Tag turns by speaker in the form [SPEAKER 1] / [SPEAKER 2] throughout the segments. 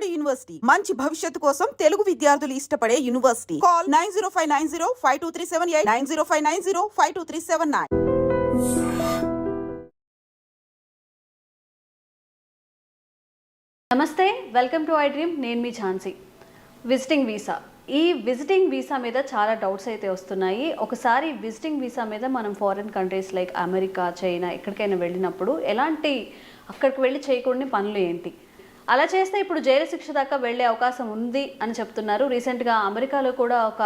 [SPEAKER 1] Vijayawada university. మంచి భవిష్యత్తు కోసం తెలుగు విద్యార్థులు ఇష్టపడే university. Call nine zero five nine zero five two three seven eight nine zero five nine zero five two three seven nine.
[SPEAKER 2] నమస్తే welcome to I dream నేను మీ Jhansi. Visiting visa. ఈ visiting visa మీద చాలా డౌట్స్ అయితే వస్తున్నాయి. ఒకసారి visiting visa మీద మనం foreign countries like America China ఎక్కడికైనా వెళ్ళినప్పుడు ఎలాంటి అక్కడికి వెళ్ళి చేయకూడని పనులు ఏంటి? అలా చేస్తే ఇప్పుడు జైలు శిక్ష దాకా వెళ్ళే అవకాశం ఉంది అని చెప్తున్నారు. రీసెంట్గా అమెరికాలో కూడా ఒక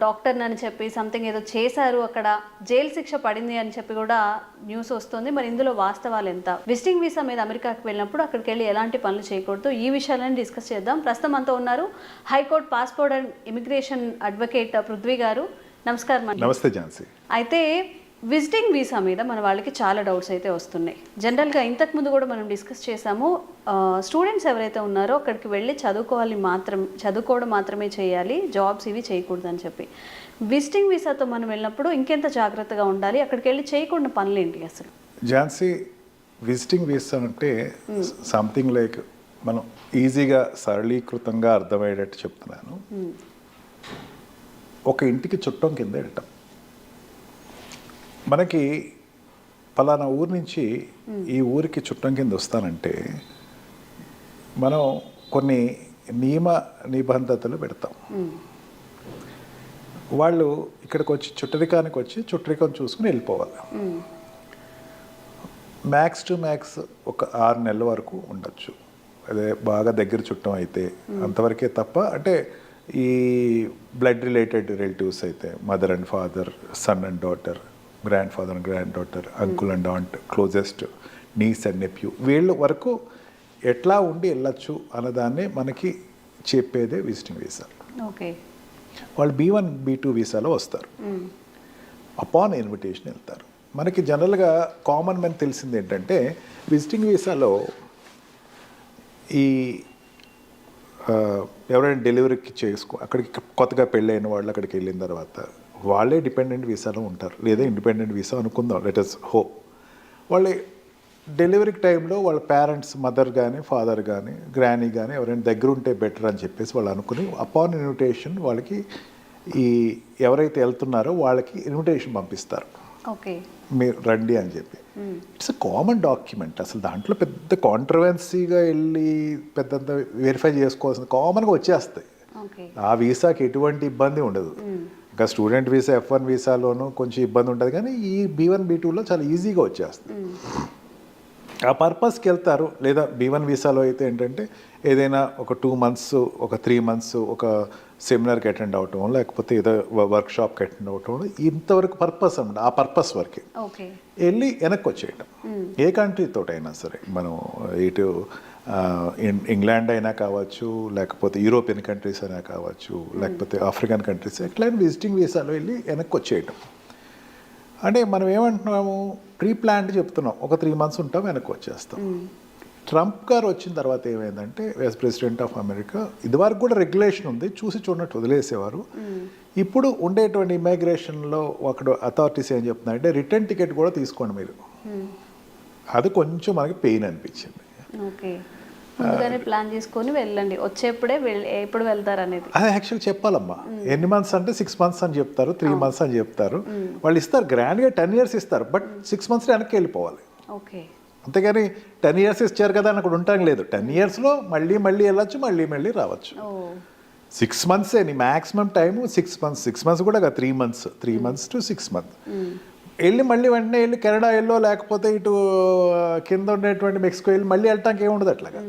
[SPEAKER 2] డాక్టర్ అని చెప్పి సంథింగ్ ఏదో చేశారు. అక్కడ జైలు శిక్ష పడింది అని చెప్పి కూడా న్యూస్ వస్తుంది. మరి ఇందులో వాస్తవాలు ఎంత? విజిటింగ్ వీసా మీద అమెరికాకి వెళ్ళినప్పుడు అక్కడికి వెళ్ళి ఎలాంటి పనులు చేయకూడదు? ఈ విషయాలను డిస్కస్ చేద్దాం. ప్రస్తుతం అంతా ఉన్నారు high court passport and immigration advocate Prithvi garu. నమస్కారం అండి.
[SPEAKER 3] నమస్తే ఝాన్సీ.
[SPEAKER 2] అయితే విజిటింగ్ వీసా మీద మన వాళ్ళకి చాలా డౌట్స్ అయితే వస్తున్నాయి. జనరల్గా ఇంతకుముందు కూడా మనం డిస్కస్ చేసాము స్టూడెంట్స్ ఎవరైతే ఉన్నారో అక్కడికి వెళ్ళి చదువుకోవాలి మాత్రం చదువుకోవడం మాత్రమే చేయాలి జాబ్స్ ఇవి చేయకూడదు అని చెప్పి. విజిటింగ్ వీసాతో మనం వెళ్ళినప్పుడు ఇంకెంత జాగ్రత్తగా ఉండాలి? అక్కడికి వెళ్ళి చేయకూడని పనులు ఏంటి అసలు?
[SPEAKER 3] ఝాన్సీ విజిటింగ్ వీసా అంటే సంథింగ్ లైక్ మనం ఈజీగా సరళీకృతంగా అర్థమయ్యేటట్టు చెప్తున్నాను. ఒక ఇంటికి చుట్టం కింద వెళ్ళటం మనకి పలానా ఊరు నుంచి ఈ ఊరికి చుట్టం కింద వస్తానంటే మనం కొన్ని నియమ నిబంధతలు పెడతాం. వాళ్ళు ఇక్కడికి వచ్చి చుట్టరికానికి వచ్చి చుట్టరికం చూసుకుని వెళ్ళిపోవాలి. మ్యాక్స్ టు మ్యాక్స్ ఒక ఆరు నెలల వరకు ఉండొచ్చు. అదే బాగా దగ్గర చుట్టం అయితే అంతవరకే తప్ప అంటే ఈ బ్లడ్ రిలేటెడ్ రిలేటివ్స్ అయితే mother and father son and daughter grandfather and granddaughter uncle and aunt closest niece and nephew వీళ్ళ వరకు ఎట్లా ఉండి వెళ్ళొచ్చు అన్నదాన్ని మనకి చెప్పేదే విజిటింగ్ వీసా.
[SPEAKER 2] ఓకే.
[SPEAKER 3] వాళ్ళు బీ వన్ బీ టూ వీసాలో వస్తారు. అపాన్ ఇన్విటేషన్ వెళ్తారు. మనకి జనరల్గా కామన్ మెన్ తెలిసింది ఏంటంటే విజిటింగ్ వీసాలో ఈ ఎవరైనా డెలివరీకి చేసుకో అక్కడికి కొత్తగా పెళ్ళైన వాళ్ళు అక్కడికి వెళ్ళిన తర్వాత వాళ్ళే డిపెండెంట్ వీసాలో ఉంటారు. లేదా ఇండిపెండెంట్ వీసా అనుకుందాం. లెట్ అస్ హోప్ వాళ్ళే డెలివరీకి టైంలో వాళ్ళ పేరెంట్స్ మదర్ కానీ ఫాదర్ కానీ గ్రానీ కానీ ఎవరైనా దగ్గర ఉంటే బెటర్ అని చెప్పేసి వాళ్ళు అనుకుని అపాన్ ఇన్విటేషన్ వాళ్ళకి ఈ ఎవరైతే వెళ్తున్నారో వాళ్ళకి ఇన్విటేషన్ పంపిస్తారు.
[SPEAKER 2] ఓకే.
[SPEAKER 3] మీరు రండి అని చెప్పి. ఇట్స్ అ కామన్ డాక్యుమెంట్ అసలు దాంట్లో పెద్ద కాంట్రవర్సీగా వెళ్ళి పెద్దంత వెరిఫై చేసుకోవాల్సిన కామన్గా వచ్చేస్తాయి. ఆ వీసాకి ఎటువంటి ఇబ్బంది ఉండదు. ఇంకా స్టూడెంట్ వీసా ఎఫ్ వన్ వీసాలోనూ కొంచెం ఇబ్బంది ఉంటుంది. కానీ ఈ బీ వన్ బీ టూలో చాలా ఈజీగా వచ్చేస్తుంది. ఆ పర్పస్కి వెళ్తారు. లేదా బీ వన్ వీసాలో అయితే ఏంటంటే ఏదైనా ఒక టూ మంత్స్ ఒక త్రీ మంత్స్ ఒక సెమినార్కి అటెండ్ అవటం లేకపోతే ఏదో వర్క్ షాప్కి అటెండ్ అవటం ఇంతవరకు పర్పస్ అన్నమాట ఆ పర్పస్ వరకే.
[SPEAKER 2] ఓకే.
[SPEAKER 3] వెళ్ళి వెనక్కి వచ్చేయటం. ఏ కంట్రీతో అయినా సరే మనం ఇటు ఇంగ్లాండ్ అయినా కావచ్చు లేకపోతే యూరోపియన్ కంట్రీస్ అయినా కావచ్చు లేకపోతే ఆఫ్రికన్ కంట్రీస్ ఎట్లయినా విజిటింగ్ వీసాలో వెళ్ళి వెనక్కి వచ్చేయటం. అంటే మనం ఏమంటున్నాము ప్రీ ప్లాన్డ్ చెప్తున్నాం ఒక త్రీ మంత్స్ ఉంటాం వెనక్కి వచ్చేస్తాం. ట్రంప్ గారు వచ్చిన తర్వాత ఏమైందంటే వైస్ ప్రెసిడెంట్ ఆఫ్ అమెరికా ఇదివరకు కూడా రెగ్యులేషన్ ఉంది చూసి చూడనట్టు వదిలేసేవారు. ఇప్పుడు ఉండేటువంటి ఇమిగ్రేషన్లో అక్కడ అథారిటీస్ ఏం చెప్తున్నారంటే రిటర్న్ టికెట్ కూడా తీసుకోండి మీరు. అది కొంచెం మనకి పెయిన్ అనిపించింది.
[SPEAKER 2] ఓకే. ముందుగానే ప్లాన్ చేసుకొని వెళ్ళండి. వచ్చేప్పుడే వెళ్ళి ఎప్పుడు వెళ్తారు అనేది.
[SPEAKER 3] అది యాక్చువల్ చెప్పాలమ్మా. ఎన్ని మంత్స్ అంటే సిక్స్ మంత్స్ అని చెప్తారు త్రీ మంత్స్ అని చెప్తారు. వాళ్ళు ఇస్తారు గ్రాండ్గా టెన్ ఇయర్స్ ఇస్తారు బట్ సిక్స్ మంత్స్ వెనక్కి వెళ్ళిపోవాలి.
[SPEAKER 2] ఓకే.
[SPEAKER 3] అంతేగాని టెన్ ఇయర్స్ ఇచ్చారు కదా అని అక్కడ ఉంటాం లేదు. టెన్ ఇయర్స్లో మళ్ళీ మళ్ళీ వెళ్ళొచ్చు మళ్ళీ మళ్ళీ రావచ్చు. సిక్స్ మంత్సే నీ maximum time six months six months కూడా three months three months to six months. వెళ్ళి మళ్ళీ వెంటనే వెళ్ళి కెనడా వెళ్ళో లేకపోతే ఇటు కింద ఉండేటువంటి మెక్సికో వెళ్ళి మళ్ళీ వెళ్ళటానికి ఏముండదు అట్లాగా.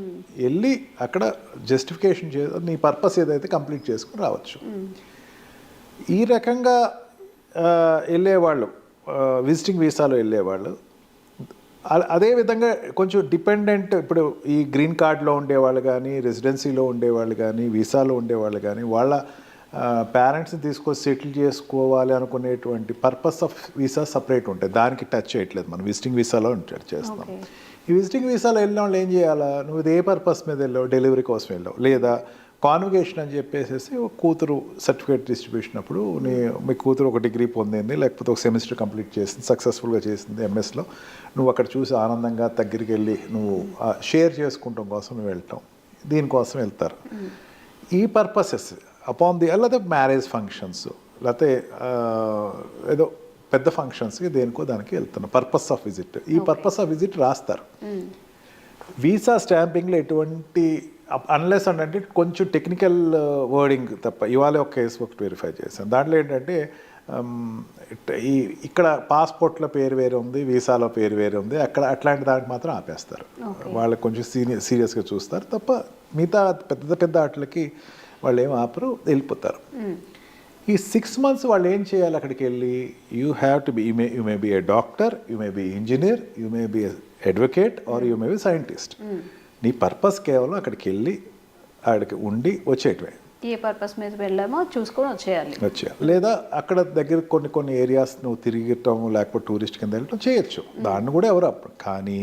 [SPEAKER 3] వెళ్ళి అక్కడ జస్టిఫికేషన్ చే నీ పర్పస్ ఏదైతే కంప్లీట్ చేసుకుని రావచ్చు. ఈ రకంగా వెళ్ళేవాళ్ళు విజిటింగ్ వీసాలో వెళ్ళేవాళ్ళు. అదే విధంగా కొంచెం డిపెండెంట్ ఇప్పుడు ఈ గ్రీన్ కార్డ్లో ఉండేవాళ్ళు కానీ రెసిడెన్సీలో ఉండేవాళ్ళు కానీ వీసాలో ఉండేవాళ్ళు కానీ వాళ్ళ పేరెంట్స్ని తీసుకొచ్చి సెటిల్ చేసుకోవాలి అనుకునేటువంటి పర్పస్ ఆఫ్ వీసా సపరేట్ ఉంటాయి దానికి టచ్ చేయట్లేదు మనం. విజిటింగ్ వీసాలో టచ్ చేస్తాం. ఈ విజిటింగ్ వీసాలో వెళ్ళిన వాళ్ళు ఏం చేయాలా? నువ్వు ఇది ఏ పర్పస్ మీద వెళ్ళావు డెలివరీ కోసం వెళ్ళావు. లేదా కాన్వికేషన్ అని చెప్పేసి ఒక కూతురు సర్టిఫికేట్ డిస్ట్రిబ్యూషన్ అప్పుడు నీ మీ కూతురు ఒక డిగ్రీ పొందింది లేకపోతే ఒక సెమిస్టర్ కంప్లీట్ చేసింది సక్సెస్ఫుల్గా చేసింది ఎంఎస్లో నువ్వు అక్కడ చూసి ఆనందంగా దగ్గరికి వెళ్ళి నువ్వు షేర్ చేసుకుంటాం కోసం నువ్వు వెళ్ళటం దీనికోసం వెళ్తారు. ఈ పర్పసెస్ అపాన్ ది లేకపోతే మ్యారేజ్ ఫంక్షన్స్ లేకపోతే ఏదో పెద్ద ఫంక్షన్స్కి దేనికో దానికి వెళ్తున్నారు పర్పస్ ఆఫ్ విజిట్ ఈ పర్పస్ ఆఫ్ విజిట్ రాస్తారు. వీసా స్టాంపింగ్లో ఎటువంటి అన్లెస్ అంటే కొంచెం టెక్నికల్ వర్డింగ్ తప్ప ఇవాళ ఒక కేసు ఒకటి వెరిఫై చేశాను. దాంట్లో ఏంటంటే ఈ ఇక్కడ పాస్పోర్ట్లో పేరు వేరే ఉంది వీసాలో పేరు వేరే ఉంది అక్కడ అట్లాంటి దానికి మాత్రం ఆపేస్తారు. వాళ్ళకి కొంచెం సీనియర్ సీరియస్గా చూస్తారు. తప్ప మిగతా పెద్ద పెద్ద వాటికి వాళ్ళు ఏం ఆపరు వెళ్ళిపోతారు. ఈ సిక్స్ మంత్స్ వాళ్ళు ఏం చేయాలి అక్కడికి వెళ్ళి? You have to be you may you may be a doctor you may be engineer you may be advocate or you may be scientist నీ పర్పస్ కేవలం అక్కడికి వెళ్ళి అక్కడికి ఉండి వచ్చేటివే
[SPEAKER 2] ఏ పర్పస్ మీద వెళ్ళామో చూసుకొని వచ్చేయాలి.
[SPEAKER 3] వచ్చేయాలి. లేదా అక్కడ దగ్గర కొన్ని కొన్ని ఏరియాస్ నువ్వు తిరిగటం లేకపోతే టూరిస్ట్ కింద వెళ్ళటం చేయొచ్చు. దాన్ని కూడా ఎవరు అప్పుడు కానీ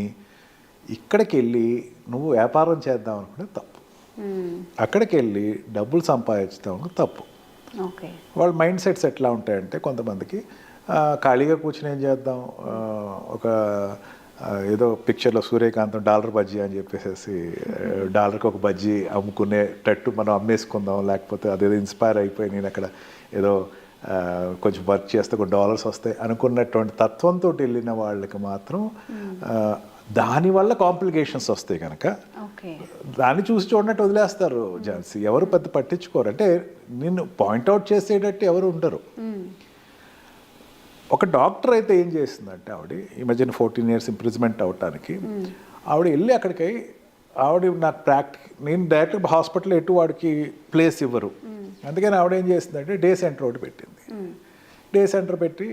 [SPEAKER 3] ఇక్కడికి వెళ్ళి నువ్వు వ్యాపారం చేద్దాం అనుకుంటే తప్పు. అక్కడికి వెళ్ళి డబ్బులు అనుకుంటే తప్పు.
[SPEAKER 2] ఓకే.
[SPEAKER 3] వాళ్ళ మైండ్ సెట్స్ ఎట్లా ఉంటాయంటే కొంతమందికి ఖాళీగా కూర్చుని ఏం చేద్దాం ఒక ఏదో పిక్చర్లో సూర్యకాంతం డాలర్ బజ్జీ అని చెప్పేసి డాలర్కి ఒక బజ్జీ అమ్ముకునేటట్టు మనం అమ్మేసుకుందాం లేకపోతే అదేదో ఇన్స్పైర్ అయిపోయి నేను అక్కడ ఏదో కొంచెం వర్క్ చేస్తే ఒక డాలర్స్ వస్తాయి అనుకున్నటువంటి తత్వంతో వెళ్ళిన వాళ్ళకి మాత్రం దానివల్ల కాంప్లికేషన్స్ వస్తాయి కనుక దాన్ని చూసి చూడనట్టు వదిలేస్తారు ఝాన్సీ. ఎవరు పెద్ద పట్టించుకోరు. అంటే నిన్ను పాయింట్అవుట్ చేసేటట్టు ఎవరు ఉండరు. ఒక డాక్టర్ అయితే ఏం చేసిందంటే ఆవిడ ఈ మధ్యన ఫోర్టీన్ ఇయర్స్ ఇంప్రూవ్మెంట్ అవటానికి ఆవిడ వెళ్ళి అక్కడికి ఆవిడ నాకు ప్రాక్టి నేను డైరెక్ట్ హాస్పిటల్ ఎటు వాడికి ప్లేస్ ఇవ్వరు. అందుకని ఆవిడ ఏం చేసిందంటే డే సెంటర్ ఒకటి పెట్టింది. డే సెంటర్ పెట్టి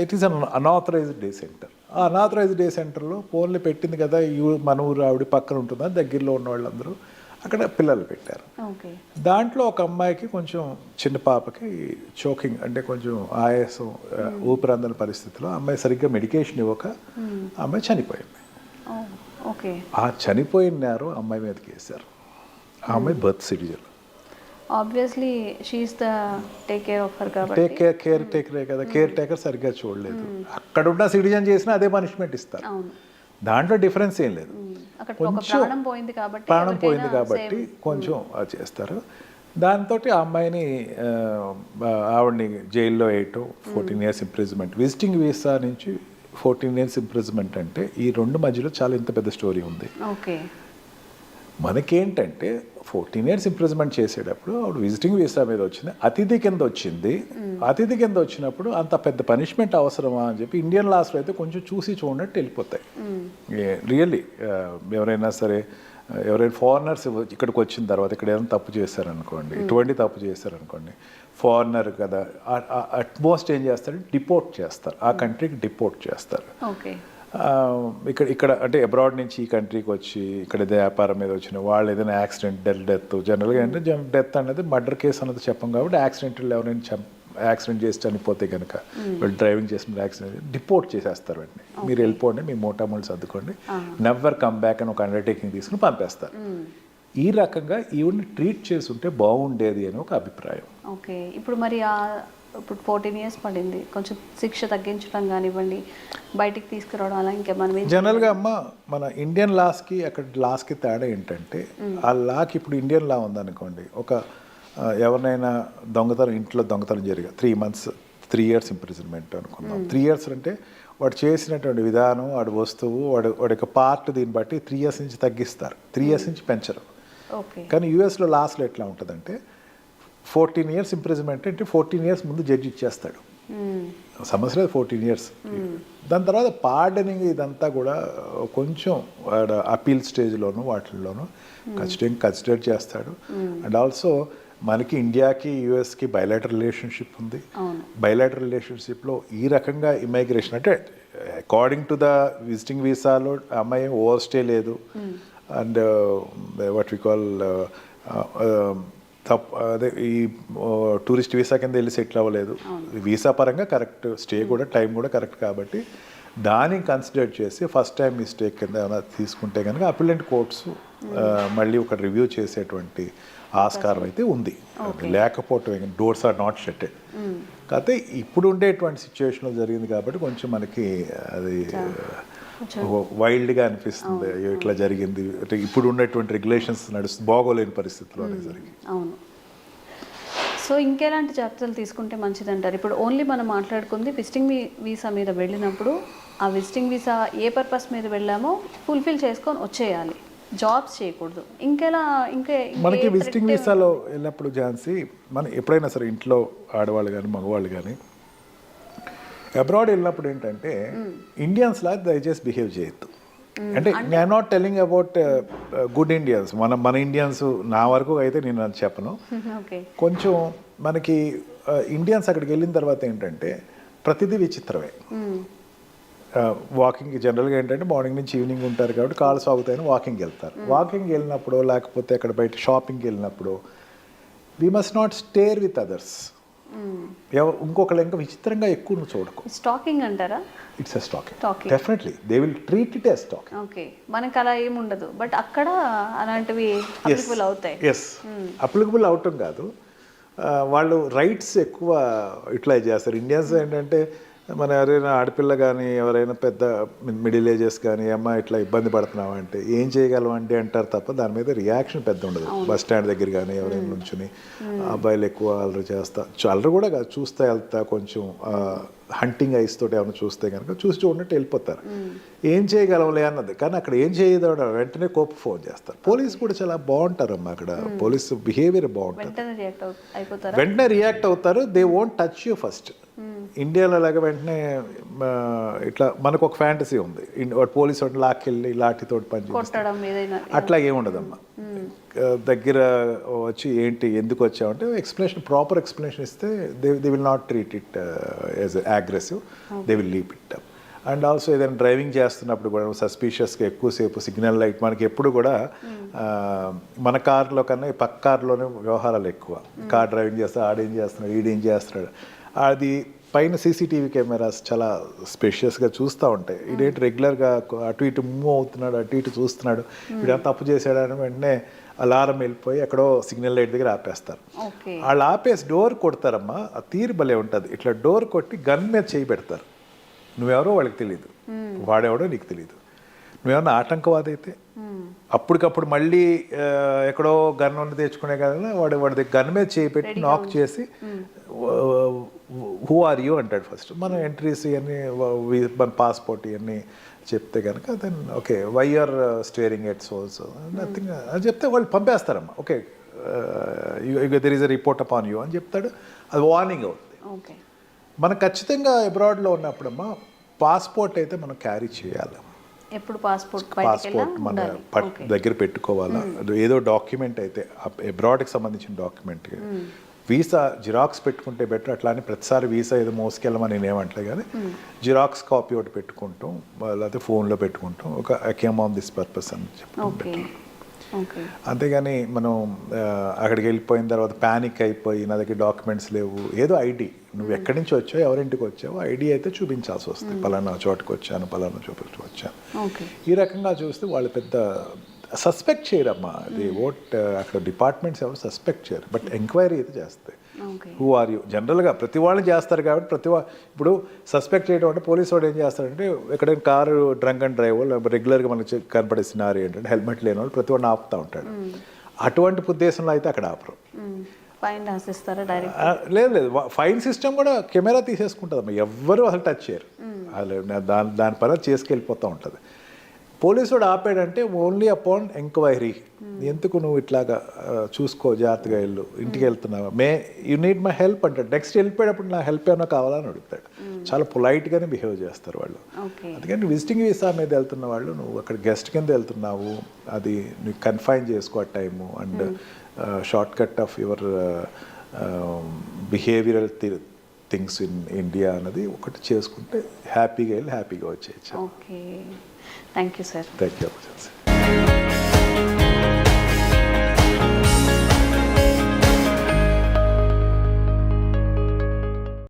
[SPEAKER 3] it is un unauthorized day centre ఆ అనాథరైజ్డ్ డే సెంటర్లో ఫోన్లు పెట్టింది కదా మన ఊరు ఆవిడ పక్కన ఉంటుందా దగ్గరలో ఉన్న వాళ్ళందరూ అక్కడ పిల్లలు పెట్టారు.
[SPEAKER 2] ఓకే.
[SPEAKER 3] దాంట్లో ఒక అమ్మాయికి కొంచెం చిన్న పాపకి చోకింగ్ అంటే కొంచెం ఆయాసం ఊపిరందని పరిస్థితిలో అమ్మాయి సరిగ్గా మెడికేషన్ ఇవ్వక ఆ అమ్మాయి చనిపోయింది. ఆ చనిపోయిన నేరం అమ్మాయి మీదకి వేశారు ఆ అమ్మాయి birth citizen
[SPEAKER 2] obviously she is the take care of her కాబట్టి.
[SPEAKER 3] టేక్ కేర్ కేర్ టేకరే కదా. కేర్ టేకర్ సరిగ్గా చూడలేదు. అక్కడ ఉన్న సిటిజన్ చేసినా అదే పనిష్మెంట్ ఇస్తారు. దాంట్లో డిఫరెన్స్ ఏం లేదు.
[SPEAKER 2] అక్కడ ఒక ప్రాణం పోయింది కాబట్టి
[SPEAKER 3] కొంచెం అది చేస్తారు. దాంతో ఆ అమ్మాయిని ఆవిడని జైల్లో వేయటం fourteen years imprisonment visiting visa నుంచి ఫోర్టీన్ ఇయర్స్ ఇంప్రిజ్మెంట్ అంటే ఈ రెండు మధ్యలో చాలా ఇంత పెద్ద స్టోరీ ఉంది.
[SPEAKER 2] ఓకే
[SPEAKER 3] మనకేంటంటే ఫోర్టీన్ ఇయర్స్ ఇంప్రిజ్మెంట్ చేసేటప్పుడు ఆవిడ విజిటింగ్ వీసా మీద వచ్చింది. అతిథి కింద వచ్చింది. అతిథి కింద వచ్చినప్పుడు అంత పెద్ద పనిష్మెంట్ అవసరమా అని చెప్పి ఇండియన్ లాస్లో అయితే కొంచెం చూసి చూడనట్టు వెళ్ళిపోతాయి. రియల్లీ ఎవరైనా సరే ఎవరైనా ఫారినర్స్ ఇక్కడికి వచ్చిన తర్వాత ఇక్కడ ఏదైనా తప్పు చేశారనుకోండి ఎటువంటి తప్పు చేశారనుకోండి ఫారినర్ కదా అట్మోస్ట్ ఏం చేస్తారంటే డిపోర్ట్ చేస్తారు. ఆ కంట్రీకి డిపోర్ట్ చేస్తారు.
[SPEAKER 2] ఓకే
[SPEAKER 3] ఇక్కడ ఇక్కడ అంటే అబ్రాడ్ నుంచి ఈ కంట్రీకి వచ్చి ఇక్కడ ఏదో వ్యాపారం మీద వచ్చిన వాళ్ళు ఏదైనా యాక్సిడెంట్ డెల్ డెత్ జనరల్గా అంటే డెత్ అనేది మర్డర్ కేసు అన్నది చెప్పం కాబట్టి యాక్సిడెంటల్ ఎవరైనా చం- యాక్సిడెంట్ చేసి చనిపోతే కనుక వీళ్ళు డ్రైవింగ్ చేసిన యాక్సిడెంట్ డిపోర్ట్ చేసేస్తారు వెంటనే. మీరు వెళ్ళిపోండి మీ మోటామోళ్ళు సర్దుకోండి. నెవర్ కమ్ బ్యాక్ అని ఒక అండర్టేకింగ్ తీసుకుని పంపేస్తారు. ఈ రకంగా ఈవిడ్ని ట్రీట్ చేసి ఉంటే బాగుండేది అని ఒక అభిప్రాయం.
[SPEAKER 2] ఓకే. ఇప్పుడు మరి ఆ ఇప్పుడు ఫోర్టీన్ ఇయర్స్ పడింది. కొంచెం శిక్ష తగ్గించడం కానివ్వండి బయటికి తీసుకురావడం అలా ఇంకేమైనా
[SPEAKER 3] జనరల్గా అమ్మ మన ఇండియన్ లాస్కి అక్కడ లాస్కి తేడా ఏంటంటే ఆ లాకి ఇప్పుడు ఇండియన్ లా ఉందనుకోండి ఒక ఎవరినైనా దొంగతనం ఇంట్లో దొంగతనం జరిగా three months three years imprisonment అనుకుందాం. త్రీ ఇయర్స్ అంటే వాడు చేసినటువంటి విధానం వాడి వస్తువు వాడు వాడి యొక్క పార్ట్ దీన్ని బట్టి త్రీ ఇయర్స్ నుంచి తగ్గిస్తారు. త్రీ ఇయర్స్ నుంచి పెంచరు.
[SPEAKER 2] ఓకే.
[SPEAKER 3] కానీ యూఎస్లో లాస్ట్లో ఎట్లా ఉంటుందంటే ఫోర్టీన్ ఇయర్స్ ఇంప్రిజన్మెంట్ అంటే ఫోర్టీన్ ఇయర్స్ ముందు జడ్జి ఇచ్చేస్తాడు.
[SPEAKER 2] మ్మ్.
[SPEAKER 3] సమస్య లేదు ఫోర్టీన్ ఇయర్స్. దాని తర్వాత పార్డనింగ్ ఇదంతా కూడా కొంచెం అపీల్ స్టేజ్లోను వాటిల్లోనూ ఖచ్చితంగా కన్సిడర్ చేస్తాడు. అండ్ ఆల్సో మనకి ఇండియాకి యూఎస్కి బయలాటర్ రిలేషన్షిప్ ఉంది. బయలాటర్ రిలేషన్షిప్లో ఈ రకంగా ఇమైగ్రేషన్ అంటే అకార్డింగ్ టు ద విజిటింగ్ వీసాలో అమ్మాయి ఓవర్ స్టే లేదు అండ్ వాట్ వి కాల్ తప్ అదే ఈ టూరిస్ట్ వీసా కింద వెళ్ళి సెటిల్ అవ్వలేదు. వీసా పరంగా కరెక్ట్ స్టే కూడా టైం కూడా కరెక్ట్ కాబట్టి దాన్ని కన్సిడర్ చేసి ఫస్ట్ టైం మిస్టేక్ కింద ఏమైనా తీసుకుంటే కనుక అపిలెంట్ కోర్ట్స్ మళ్ళీ ఒక రివ్యూ చేసేటువంటి ఆస్కారం అయితే ఉంది. లేకపోవటం డోర్స్ ఆర్ నాట్ షట్టెడ్ కాకపోతే ఇప్పుడు ఉండేటువంటి సిచ్యువేషన్లో జరిగింది కాబట్టి కొంచెం మనకి అది వైల్డ్గా అనిపిస్తుంది. అయ్యో ఇట్లా జరిగింది. అంటే ఇప్పుడు ఉన్నటువంటి రెగ్యులేషన్స్ నడుస్తుంది బాగోలేని పరిస్థితిలో అనేది జరిగింది.
[SPEAKER 2] అవును. సో ఇంకెలాంటి జాగ్రత్తలు తీసుకుంటే మంచిది అంటారు ఇప్పుడు ఓన్లీ మనం మాట్లాడుకుంది విజిటింగ్ వీసా మీద వెళ్ళినప్పుడు ఆ విజిటింగ్ వీసా ఏ పర్పస్ మీద వెళ్ళామో ఫుల్ఫిల్ చేసుకొని వచ్చేయాలి. జాబ్స్ చేయకూడదు. ఇంకెలా ఇంకే
[SPEAKER 3] మనకి విజిటింగ్ వీసాలో వెళ్ళినప్పుడు ఝాన్సీ మనం ఎప్పుడైనా సరే ఇంట్లో ఆడవాళ్ళు కానీ మగవాళ్ళు కానీ అబ్రాడ్ వెళ్ళినప్పుడు ఏంటంటే ఇండియన్స్ లా దయచేసి బిహేవ్ చేయొద్దు. అంటే నేను not telling about good Indians మన మన ఇండియన్స్ నా వరకు అయితే నేను అది చెప్పను. కొంచెం మనకి ఇండియన్స్ అక్కడికి వెళ్ళిన తర్వాత ఏంటంటే ప్రతిదీ విచిత్రమే. వాకింగ్ జనరల్గా ఏంటంటే మార్నింగ్ నుంచి ఈవినింగ్ ఉంటారు కాబట్టి కాళ్ళు సాగుతాయని వాకింగ్ వెళ్తారు. వాకింగ్ వెళ్ళినప్పుడు లేకపోతే అక్కడ బయట షాపింగ్కి వెళ్ళినప్పుడు we must not stare with others ఎవరు ఇంకొకళ్ళు ఇంకా విచిత్రంగా ఎక్కువ నువ్వు చూడకు.
[SPEAKER 2] స్టాకింగ్ అంటారా?
[SPEAKER 3] It's a stalking. Definitely they will treat it a stalk
[SPEAKER 2] okay మనకు అలా ఏమి ఉండదు. బట్ అక్కడ అలాంటివి అప్లికబుల్ అవుతాయి.
[SPEAKER 3] ఎస్ అప్లికబుల్ అవటం కాదు. ఆ, వాళ్ళు రైట్స్ ఎక్కువ యూటిలైజ్ చేస్తారు. ఇండియన్స్ ఏంటంటే మన ఎవరైనా ఆడపిల్ల కానీ ఎవరైనా పెద్ద మిడిల్ ఏజెస్ కానీ అమ్మ ఇట్లా ఇబ్బంది పడుతున్నావా? అంటే ఏం చేయగలం అంటే అంటారు తప్ప దాని మీద రియాక్షన్ పెద్ద ఉండదు. బస్ స్టాండ్ దగ్గర కానీ ఎవరైనా నుంచుని అబ్బాయిలు ఎక్కువ అల్లరి చేస్తా. అల్లరి కూడా కాదు చూస్తా వెళ్తా కొంచెం హంటింగ్ ఐస్ తోటి ఏమైనా చూస్తే కనుక చూసి చూడనట్టు వెళ్ళిపోతారు. ఏం చేయగలంలే అన్నది. కానీ అక్కడ ఏం చేయదు వెంటనే కోప ఫోన్ చేస్తారు. పోలీస్ కూడా చాలా బాగుంటారమ్మా అక్కడ. పోలీస్ బిహేవియర్ బాగుంటుంది.
[SPEAKER 2] వెంటనే రియాక్ట్
[SPEAKER 3] అవుతారు. They won't touch you first ఇండియాలో లాగా వెంటనే ఇట్లా మనకు ఒక ఫ్యాంటసీ ఉంది. వాడు పోలీస్ లాక్కెళ్ళి లాఠీతోటి పని అట్లా ఏముండదమ్మా దగ్గర వచ్చి ఏంటి ఎందుకు వచ్చావంటే ఎక్స్ప్లెనేషన్ ప్రాపర్ ఎక్స్ప్లెనేషన్ ఇస్తే they they will not treat it as aggressive they will leap it up and also ఏదైనా డ్రైవింగ్ చేస్తున్నప్పుడు కూడా సస్పీషియస్గా ఎక్కువసేపు సిగ్నల్ లైట్ మనకి ఎప్పుడు కూడా మన కార్లో కన్నా ఈ పక్క కార్లోనే వ్యవహారాలు ఎక్కువ. కార్ డ్రైవింగ్ చేస్తా ఆడేం చేస్తున్నాడు ఈడేం చేస్తున్నాడు. అది పైన సీసీటీవీ కెమెరాస్ చాలా స్పెషియస్గా చూస్తూ ఉంటాయి. ఇదేంటి రెగ్యులర్గా అటు ఇటు మూవ్ అవుతున్నాడు అటు ఇటు చూస్తున్నాడు. వీడు తప్పు చేశాడని వెంటనే అలారం వెళ్ళిపోయి ఎక్కడో సిగ్నల్ లైట్ దగ్గర ఆపేస్తారు. వాళ్ళు ఆపేసి డోర్ కొడతారమ్మా ఆ తీరు భలే ఉంటుంది. ఇట్లా డోర్ కొట్టి గన్ మీద చేయి పెడతారు. నువ్వెవరో వాళ్ళకి తెలియదు వాడెవడో నీకు తెలియదు నువ్వేమన్నా ఆటంకవాది అయితే? అప్పటికప్పుడు మళ్ళీ ఎక్కడో గన్ ఉన్న తెచ్చుకునే కదా వాడు వాడి దగ్గర గన్ మీద చేయి పెట్టి నాక్ చేసి హూ ఆర్ యూ అంటాడు ఫస్ట్ మన ఎంట్రీస్ ఇవన్నీ మన పాస్పోర్ట్ ఇవన్నీ చెప్తే కనుక then okay why are staring at souls nothing అని చెప్తే వాళ్ళు పంపేస్తారమ్మా. Okay there is a report upon you అని చెప్తాడు. అది వార్నింగ్ అవుతుంది
[SPEAKER 2] ఓకే
[SPEAKER 3] మనం ఖచ్చితంగా అబ్రాడ్లో ఉన్నప్పుడమ్మా పాస్పోర్ట్ అయితే మనం క్యారీ చేయాలి.
[SPEAKER 2] ఎప్పుడు పాస్పోర్ట్
[SPEAKER 3] పాస్పోర్ట్ మన దగ్గర పెట్టుకోవాలా. అది ఏదో డాక్యుమెంట్ అయితే అబ్రాడ్కి సంబంధించిన డాక్యుమెంట్ వీసా జిరాక్స్ పెట్టుకుంటే బెటర్. అట్లా అని ప్రతిసారి వీసా ఏదో మోసుకెళ్ళమని నేను ఏమంటలే కానీ జిరాక్స్ కాపీ ఒకటి పెట్టుకుంటాం లేకపోతే ఫోన్లో పెట్టుకుంటాం ఒక అకేమ్ ఆన్ దిస్ పర్పస్ అని చెప్పి అంతేగాని మనం అక్కడికి వెళ్ళిపోయిన తర్వాత ప్యానిక్ అయిపోయి నా దగ్గర డాక్యుమెంట్స్ లేవు ఏదో ఐడి. నువ్వు ఎక్కడి నుంచి వచ్చావు ఎవరింటికి వచ్చావు ఐడి అయితే చూపించాల్సి వస్తుంది. పలానా చోటుకు వచ్చాను పలానా చోటుకు వచ్చాను ఈ రకంగా చూస్తే వాళ్ళు పెద్ద సస్పెక్ట్ చేయరమ్మా. అది ఓట్ అక్కడ డిపార్ట్మెంట్స్ ఎవరు సస్పెక్ట్ చేయరు. బట్ ఎంక్వైరీ అయితే చేస్తాయి. హూ ఆర్ యూ జనరల్గా ప్రతి వాళ్ళు చేస్తారు కాబట్టి ప్రతి వా ఇప్పుడు సస్పెక్ట్ చేయడం అంటే పోలీసు వాడు ఏం చేస్తాడంటే ఎక్కడైనా కారు డ్రంక్ అండ్ డ్రైవ్ రెగ్యులర్గా మనకి కనపడే సినారీ ఏంటంటే హెల్మెట్ లేని వాళ్ళు ప్రతి వాడిని ఆపుతూ ఉంటాడు. అటువంటి ఉద్దేశంలో అయితే అక్కడ ఆపరు. ఆ, లేదు లేదు. ఫైన్ సిస్టమ్ కూడా కెమెరా తీసేసుకుంటుందమ్మా. ఎవ్వరూ అసలు టచ్ చేయరు. దాని దాని పని చేసుకెళ్ళిపోతూ ఉంటుంది. పోలీసు వాడు ఆపాడంటే ఓన్లీ అపాన్ ఎంక్వైరీ. ఎందుకు నువ్వు ఇట్లాగా చూసుకో జాగ్రత్తగా వెళ్ళు ఇంటికి వెళ్తున్నావా? May you need my help అంటాడు. నెక్స్ట్ వెళ్ళిపోయేటప్పుడు నా హెల్ప్ ఏమైనా కావాలా అని అడుగుతాడు. చాలా పొలైట్గానే బిహేవ్ చేస్తారు వాళ్ళు. అందుకని విజిటింగ్ వీసా మీద వెళ్తున్న వాళ్ళు నువ్వు అక్కడ గెస్ట్ కింద వెళ్తున్నావు అది నువ్వు కన్ఫైన్ చేసుకో ఆ time and short cut of your behavioural things in India అన్నది ఒకటి చేసుకుంటే హ్యాపీగా వెళ్ళి హ్యాపీగా వచ్చేయచ్చు.
[SPEAKER 2] Okay. Thank you sir.
[SPEAKER 3] Thank you